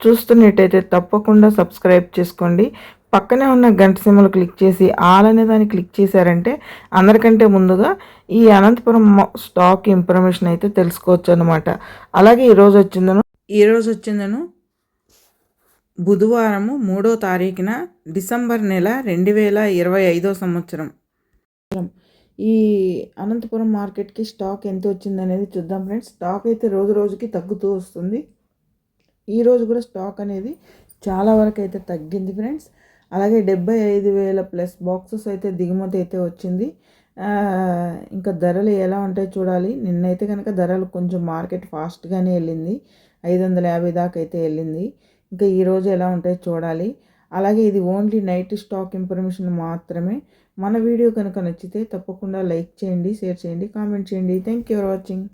చూస్తున్నట్టయితే తప్పకుండా సబ్స్క్రైబ్ చేసుకోండి. పక్కనే ఉన్న గంట సింబల్ క్లిక్ చేసి ఆల్ అనే దాన్ని క్లిక్ చేశారంటే అందరికంటే ముందుగా ఈ అనంతపురం స్టాక్ ఇన్ఫర్మేషన్ అయితే తెలుసుకోవచ్చు అనమాట అలాగే ఈరోజు వచ్చిందను ఈరోజు వచ్చిందను బుధవారము మూడో తారీఖున డిసెంబర్ నెల రెండు వేల ఇరవై ఐదో సంవత్సరం. ఈ అనంతపురం మార్కెట్కి స్టాక్ ఎంత వచ్చింది అనేది చూద్దాం ఫ్రెండ్స్. స్టాక్ అయితే రోజు రోజుకి తగ్గుతూ వస్తుంది. ఈరోజు కూడా స్టాక్ అనేది చాలా వరకు అయితే తగ్గింది ఫ్రెండ్స్. అలాగే డెబ్బై ఐదు వేల ప్లస్ బాక్సెస్ అయితే దిగుమతి అయితే వచ్చింది. ఇంకా ధరలు ఎలా ఉంటాయో చూడాలి. నిన్నైతే కనుక ధరలు కొంచెం మార్కెట్ ఫాస్ట్గానే వెళ్ళింది. ఐదు వందల యాభై దాకా అయితే వెళ్ళింది. ఇంకా ఈరోజు ఎలా ఉంటాయో చూడాలి. అలాగే ఇది ఓన్లీ నైట్ స్టాక్ ఇన్ఫర్మేషన్ మాత్రమే. మన వీడియో కనుక నచ్చితే తప్పకుండా లైక్ చేయండి షేర్ చేయండి కామెంట్ చేయండి. Thank you for watching.